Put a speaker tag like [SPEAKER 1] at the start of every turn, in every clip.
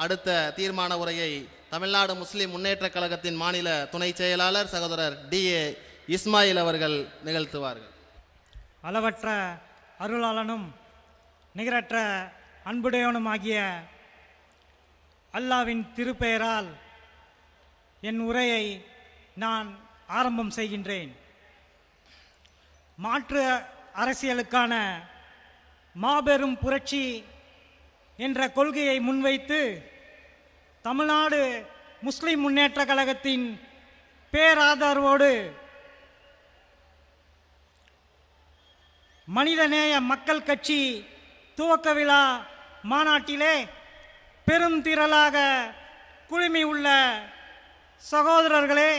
[SPEAKER 1] அடுத்த தீர்மான உரையை தமிழ்நாடு முஸ்லிம் முன்னேற்றக் கழகத்தின் மாநில துணை செயலாளர் சகோதரர் டி. ஏ. இஸ்மாயில் அவர்கள் நிகழ்த்துவார்கள்.
[SPEAKER 2] அளவற்ற அருளாளனும் நிகரற்ற அன்புடையவனும் ஆகிய அல்லாவின் திருப்பெயரால் என் உரையை நான் ஆரம்பம் செய்கின்றேன். மாற்று அரசியலுக்கான மாபெரும் புரட்சி என்ற கொள்கையை முன்வைத்து தமிழ்நாடு முஸ்லிம் முன்னேற்ற கழகத்தின் பேராதரவோடு மனிதநேய மக்கள் கட்சி துவக்க விழா மாநாட்டிலே பெரும் திரளாக குழுமி உள்ள சகோதரர்களே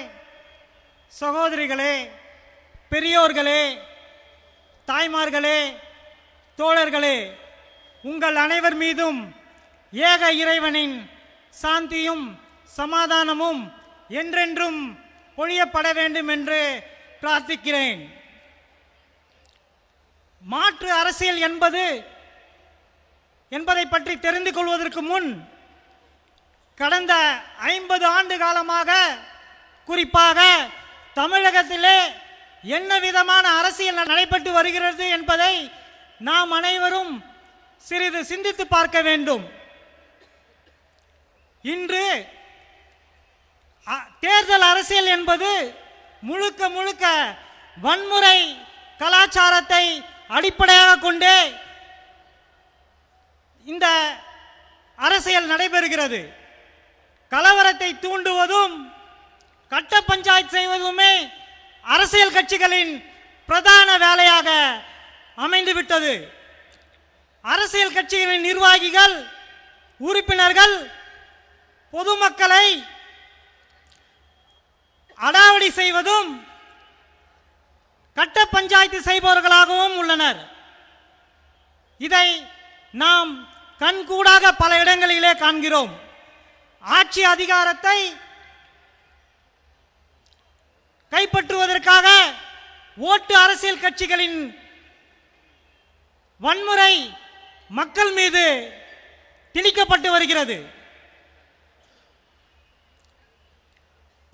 [SPEAKER 2] சகோதரிகளே பெரியோர்களே தாய்மார்களே தோழர்களே உங்கள் அனைவர் மீதும் ஏக இறைவனின் சாந்தியும் சமாதானமும் என்றென்றும் பொழியப்பட வேண்டும் என்று பிரார்த்திக்கிறேன். மாற்று அரசியல் என்பது என்பதை பற்றி தெரிந்து கொள்வதற்கு முன் கடந்த ஐம்பது ஆண்டு காலமாக குறிப்பாக தமிழகத்திலே என்ன விதமான அரசியல் நடைபெற்று வருகிறது என்பதை நாம் அனைவரும் சிறிது சிந்தித்து பார்க்க வேண்டும். இன்று தேர்தல் அரசியல் என்பது முழுக்க முழுக்க வன்முறை கலாச்சாரத்தை அடிப்படையாக கொண்டு இந்த அரசியல் நடைபெறுகிறது. கலவரத்தை தூண்டுவதும் கட்ட பஞ்சாயத்து செய்வதுமே அரசியல் கட்சிகளின் பிரதான வேலையாக அமைந்துவிட்டது. அரசியல் கட்சிகளின் நிர்வாகிகள் உறுப்பினர்கள் பொதுமக்களை அடாவடி செய்வதும் கட்ட பஞ்சாயத்து செய்பவர்களாகவும் உள்ளனர். இதை நாம் கண்கூடாக பல இடங்களிலே காண்கிறோம். ஆட்சி அதிகாரத்தை கைப்பற்றுவதற்காக ஓட்டு அரசியல் கட்சிகளின் வன்முறை மக்கள் மீது திணிக்கப்பட்டு வருகிறது.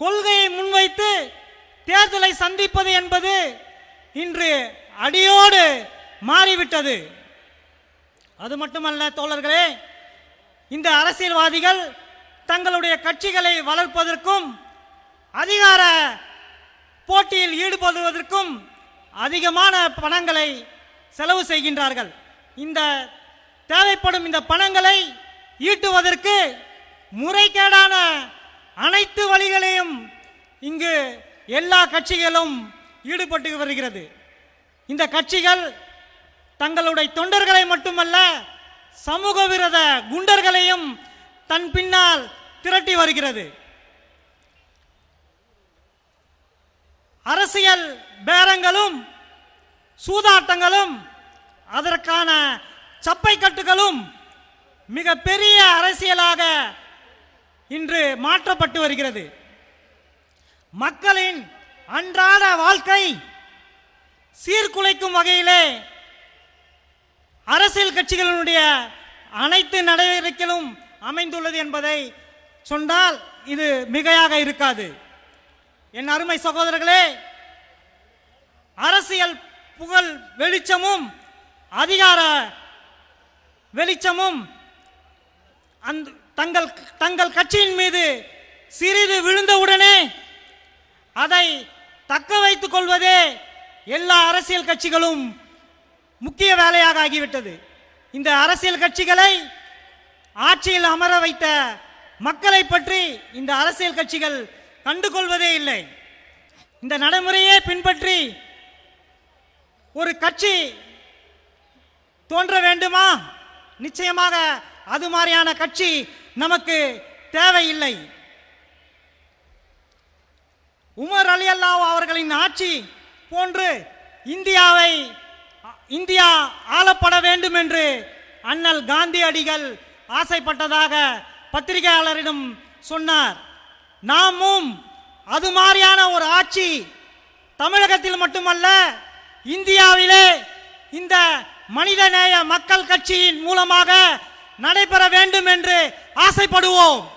[SPEAKER 2] கொள்கையை முன்வைத்து தேர்தலை சந்திப்பது என்பது இன்று அடியோடு மாறிவிட்டது. அது மட்டுமல்ல தோழர்களே இந்த அரசியல்வாதிகள் தங்களுடைய கட்சிகளை வளர்ப்பதற்கும் அதிகார போட்டியில் ஈடுபடுவதற்கும் அதிகமான பணங்களை செலவு செய்கின்றார்கள். இந்த தேவைப்படும் இந்த பணங்களை ஈட்டுவதற்கு முறைகேடான அனைத்து வழிகளையும் இங்கு எல்லா கட்சிகளும் ஈடுபட்டு வருகிறது. இந்த கட்சிகள் தங்களுடைய தொண்டர்களை மட்டுமல்ல சமூக விரோத குண்டர்களையும் தன் பின்னால் திரட்டி வருகிறது. அரசியல் பேரங்களும் சூதாட்டங்களும் அதற்கான சப்பை கட்டுகளும் மிக பெரிய அரசியலாக மாற்றப்பட்டு வருகிறது. மக்களின் அன்றாட வாழ்க்கை சீர்குலைக்கும் வகையிலே அரசியல் கட்சிகளினுடைய அனைத்து நடவடிக்கைகளும் அமைந்துள்ளது என்பதை சொன்னால் இது மிகையாக இருக்காது. என் அருமை சகோதரர்களே அரசியல் புகழ் வெளிச்சமும் அதிகார வெளிச்சமும் அந்த தங்கள் தங்கள் கட்சியின் மீது சிறிது விழுந்தவுடனே அதை தக்க வைத்துக் கொள்வதே எல்லா அரசியல் கட்சிகளும் முக்கிய வேலையாக ஆகிவிட்டது. இந்த அரசியல் கட்சிகளை ஆட்சியில் அமர வைத்த மக்களை பற்றி இந்த அரசியல் கட்சிகள் கண்டுகொள்வதே இல்லை. இந்த நடைமுறையே பின்பற்றி ஒரு கட்சி தோன்ற வேண்டுமா? நிச்சயமாக அது மாதிரியான கட்சி நமக்கு தேவையில்லை. உமர் அலி அல்லாஹ் அவர்களின் ஆட்சி போன்று இந்தியாவை இந்தியா ஆளப்பட வேண்டும் என்று அண்ணல் காந்தியடிகள் ஆசைப்பட்டதாக பத்திரிகையாளரிடம் சொன்னார். நாமும் அது மாதிரியான ஒரு ஆட்சி தமிழகத்தில் மட்டுமல்ல இந்தியாவிலே இந்த மனிதநேய மக்கள் கட்சியின் மூலமாக நடைபெற வேண்டும் என்று ஆசைப்படுவோம்.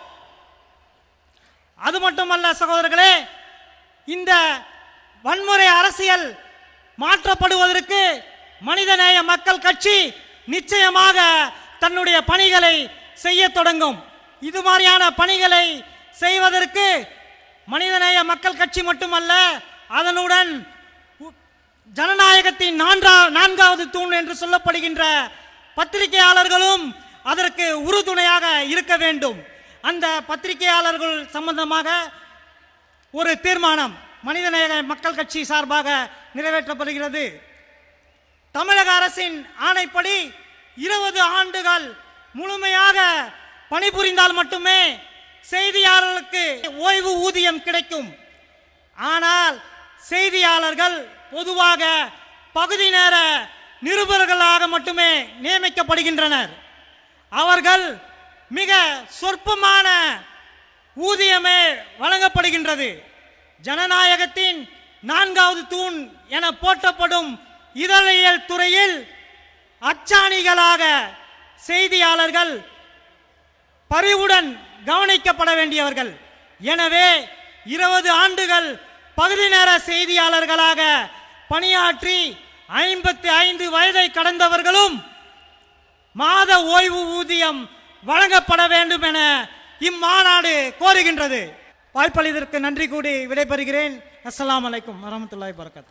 [SPEAKER 2] அது மட்டுமல்ல சகோதரர்களே இந்த வன்முறை அரசியல் மாற்றப்படுவதற்கு மனிதநேய மக்கள் கட்சி நிச்சயமாக தன்னுடைய பணிகளை செய்ய தொடங்கும். இது மாதிரியான பணிகளை செய்வதற்கு மனிதநேய மக்கள் கட்சி மட்டுமல்ல அதனுடன் உ- ஜனநாயகத்தின் நான்கா நான்காவது தூண் என்று சொல்லப்படுகின்ற பத்திரிகையாளர்களும் அதற்கு உறுதுணையாக இருக்க வேண்டும். அந்த பத்திரிகையாளர்கள் சம்பந்தமாக ஒரு தீர்மானம் மனிதநேய மக்கள் கட்சி சார்பாக நிறைவேற்றப்படுகிறது. தமிழக அரசின் ஆணைப்படி இருபது ஆண்டுகள் முழுமையாக பணிபுரிந்தால் மட்டுமே செய்தியாளர்களுக்கு ஓய்வு ஊதியம் கிடைக்கும். ஆனால் செய்தியாளர்கள் பொதுவாக பகுதி நேர நிருபர்களாக மட்டுமே நியமிக்கப்படுகின்றனர். அவர்கள் மிக சொற்பமான ஊதியமே வழங்கப்படுகின்றது. ஜனநாயகத்தின் நான்காவது தூண் என போற்றப்படும் இதழியல் துறையில் அச்சாணிகளாக செய்தியாளர்கள் பரிவுடன் கவனிக்கப்பட வேண்டியவர்கள். எனவே இருபது ஆண்டுகள் பகுதி நேர செய்தியாளர்களாக பணியாற்றி ஐம்பத்தி ஐந்து வயதை கடந்தவர்களும் மாத ஓய்வு ஊதியம் வழங்கப்பட வேண்டும் என இம்மாநாடு கோருகின்றது. வாய்ப்பளித்ததற்கு நன்றி கூடி விடைபெறுகிறேன். அஸ்லாம் வலைக்கம் வரமத்துல்லாய் வரகாத்து